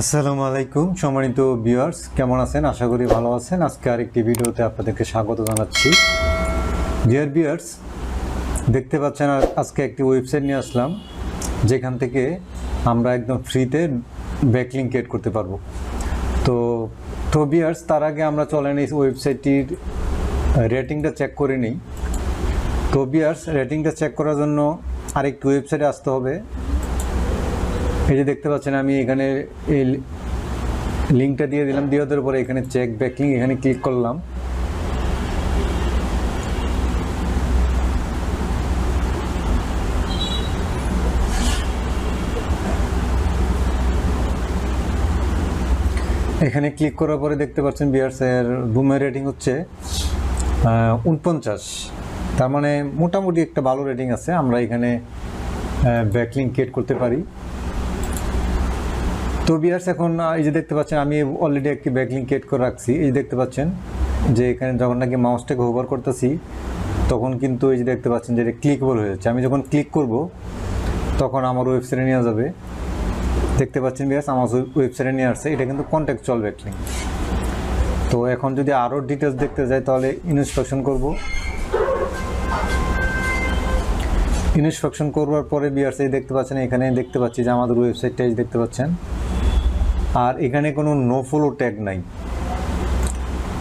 আসসালামু আলাইকুম, সম্মানিত ভিউয়ার্স, কেমন আছেন? আশা করি ভালো আছেন। আজকে আরেকটি ভিডিওতে আপনাদেরকে স্বাগত জানাচ্ছি। ডিয়ার ভিউয়ার্স দেখতে পাচ্ছেন আজকে একটি ওয়েবসাইট নিয়ে আসলাম, যেখান থেকে আমরা একদম ফ্রিতে ব্যাকলিং ক্রিয়েট করতে পারব। তো তো ভিউয়ার্স তার আগে আমরা চলেন এই ওয়েবসাইটটির রেটিংটা চেক করে নিই। তো ভিউয়ার্স রেটিংটা চেক করার জন্য আরেকটি ওয়েবসাইটে আসতে হবে। এই যে দেখতে পাচ্ছেন, আমি এখানে এই লিঙ্কটা দিয়ে দিলাম, দিয়ে দেওয়ার পরে এখানে চেক ব্যাকলিং এখানে ক্লিক করলাম। এখানে ক্লিক করার পরে দেখতে পাচ্ছেন বিয়ার্সের রুমের রেটিং হচ্ছে উনপঞ্চাশ। তার মানে মোটামুটি একটা ভালো রেটিং আছে, আমরা এখানে ব্যাকলিং ক্রিয়েট করতে পারি। তো বিয়ার্স এখন এই যে দেখতে পাচ্ছেন, আমি অলরেডি একটি ব্যাকলিং ক্রিয়েট করে রাখছি। এই যে দেখতে পাচ্ছেন, যে এখানে যখন নাকি মাউসটাকে হোভার করতেছি, তখন কিন্তু এই যে দেখতে পাচ্ছেন যে এটা ক্লিকবল হয়ে যাচ্ছে। আমি যখন ক্লিক করব, তখন আমার ওয়েবসাইটে নিয়ে যাবে। দেখতে পাচ্ছেন বিয়ার্স আমার ওয়েবসাইটে নিয়ে আসছে। এটা কিন্তু কন্ট্যাকচুয়াল ব্যাকলিং তো এখন যদি আরও ডিটেলস দেখতে যাই, তাহলে ইনস্ট্রাকশন করব। ইনস্ট্রাকশন করবার পরে বিয়ার্স এই দেখতে পাচ্ছেন, এখানে দেখতে পাচ্ছি যে আমাদের ওয়েবসাইটটা এই দেখতে পাচ্ছেন। আর এখানে কোনো নো ফলো ট্যাগ নাই।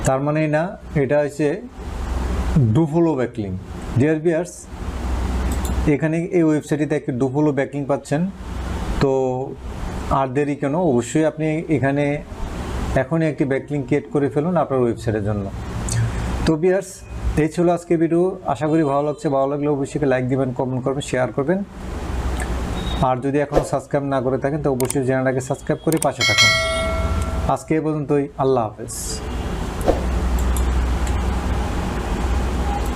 তার মানে না, এটা হচ্ছে ডু ফলো ব্যাকলিং ডিয়ার বিয়ার্স এখানে এই ওয়েবসাইটটিতে একটি ডু ফলো ব্যাকলিং পাচ্ছেন। তো আর দেরি কেন? অবশ্যই আপনি এখানে এখনই একটি ব্যাকলিং ক্রিয়েট করে ফেলুন আপনার ওয়েবসাইটের জন্য। তো বিয়ার্স এই ছিল আজকে ভিডিও আশা করি ভালো লাগছে। ভালো লাগলে অবশ্যই লাইক দিবেন কমেন্ট করবেন শেয়ার করবেন। আর যদি এখনও সাবস্ক্রাইব না করে থাকেন, তো অবশ্যই চ্যানেলটাকে সাবস্ক্রাইব করে পাশে থাকুন। আজকে এই পর্যন্তই, আল্লাহ হাফেজ।